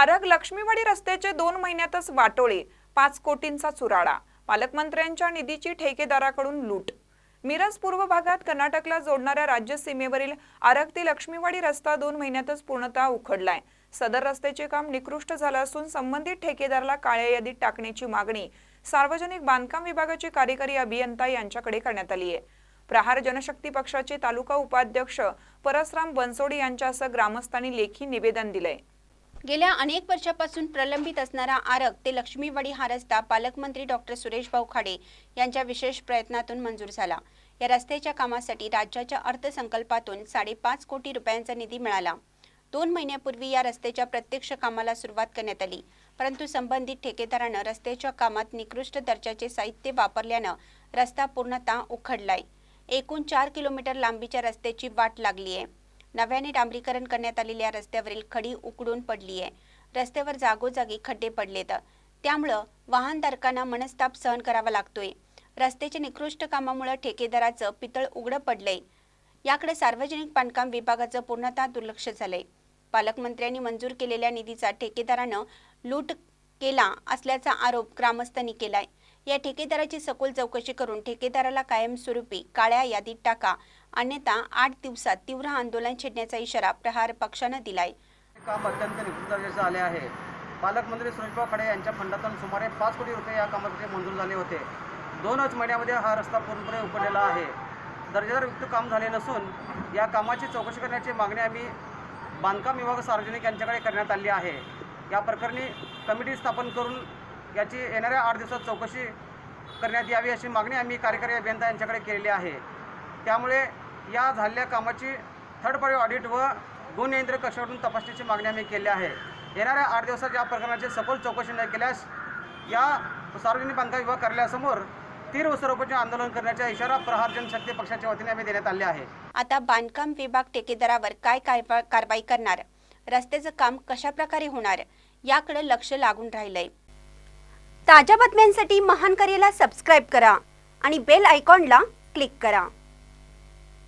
आरग लक्ष्मीवाडी रस्त्याचे दोन महिन्यातच वाटोळे पाच कोटींचा चुराडा पालकमंत्र्यांच्या निधीची ठेकेदाराकडून लूट. मिरज पूर्व भागात कर्नाटकला जोडणाऱ्या राज्य सीमेवरील आरग ते लक्ष्मीवाडी रस्ता दोन महिन्यातच पूर्णतः उखडलाय. सदर रस्त्याचे काम निकृष्ट झालं असून संबंधित ठेकेदाराला काळ्या यादीत टाकण्याची मागणी सार्वजनिक बांधकाम विभागाचे कार्यकारी अभियंता यांच्याकडे करण्यात आली आहे प्रहार जनशक्ती पक्षाचे तालुका उपाध्यक्ष परसराम बनसोडे यांच्यासह ग्रामस्थांनी लेखी निवेदन दिलंय. गेल्या अनेक वर्षापासून प्रलंबित असणारा आरग ते लक्ष्मीवाडी हा रस्ता पालकमंत्री डॉक्टर सुरेश भाऊ खाडे यांच्या विशेष प्रयत्नातून मंजूर झाला. या रस्त्याच्या कामासाठी राज्याच्या अर्थसंकल्पातून साडेपाच कोटी रुपयांचा निधी मिळाला. दोन महिन्यापूर्वी या रस्त्याच्या प्रत्यक्ष कामाला सुरुवात करण्यात आली. परंतु संबंधित ठेकेदारानं रस्त्याच्या कामात निकृष्ट दर्जाचे साहित्य वापरल्यानं रस्ता पूर्णतः उखडलाय. एकूण चार किलोमीटर लांबीच्या रस्त्याची वाट लागली आहे नव्याने डांबरीकरण करण्यात आलेल्या रस्त्यावरील खडी उकडून पडली आहे. रस्त्यावर जागोजागी खड्डे पडलेत. त्यामुळं वाहनधारकांना मनस्ताप सहन करावा लागतोय. रस्त्याच्या निकृष्ट कामामुळे ठेकेदाराचं पितळ उघडं पडलंय. याकडे सार्वजनिक बांधकाम विभागाचं पूर्णतः दुर्लक्ष झालंय. पालकमंत्र्यांनी मंजूर केलेल्या निधीचा ठेकेदारानं लूट केला असल्याचा आरोप ग्रामस्थांनी केलाय. या ठेकेदाराची सखोल चौकशी करून ठेकेदाराला कायमस्वरूपी काळ्या यादीत टाका. अन्यथा आठ दिवसात तीव्र आंदोलन छेडण्याचा इशारा प्रहार पक्षानं दिलाय. हे काम अत्यंत निकृष्ट दर्जाचं आले आहे. पालकमंत्री सुरेशभाऊ खडे यांच्या फंडातून सुमारे पाच कोटी रुपये या कामासाठी मंजूर झाले होते. दोनच महिन्यामध्ये हा रस्ता पूर्णपणे उघडलेला आहे. दर्जेदार युक्त काम झाले नसून या कामाची चौकशी करण्याची मागणी आम्ही बांधकाम विभाग सार्वजनिक यांच्याकडे करण्यात आली आहे. या प्रकरणी कमिटी स्थापन करून याची येणाऱ्या आठ दिवसात चौकशी करण्यात यावी अशी मागणी आम्ही कार्यकारी अभियंता यांच्याकडे केलेली आहे. त्यामुळे या झालेल्या कामाची थर्ड पार्टी ऑडिट व गुणनियंत्रण कक्षाकडून तपासणीची मागणी आम्ही केली आहे. येणाऱ्या आठ दिवसात या प्रकरणाची सखोल चौकशी न केल्यास या सार्वजनिक बांधकाम विभाग कार्यालयासमोर तीव्र स्वरूपाचे आंदोलन करण्याचा इशारा प्रहार जनशक्ती पक्षाच्या वतीने आम्ही देण्यात आले आहे. आता बांधकाम विभाग ठेकेदारावर काय काय कारवाई करणार? रस्त्याचं काम कशा प्रकारे होणार? याकडे लक्ष लागून राहिलंय. ताज्या बातम्यांसाठी महान करेला सबस्क्राईब करा आणि बेल आयकॉनला क्लिक करा.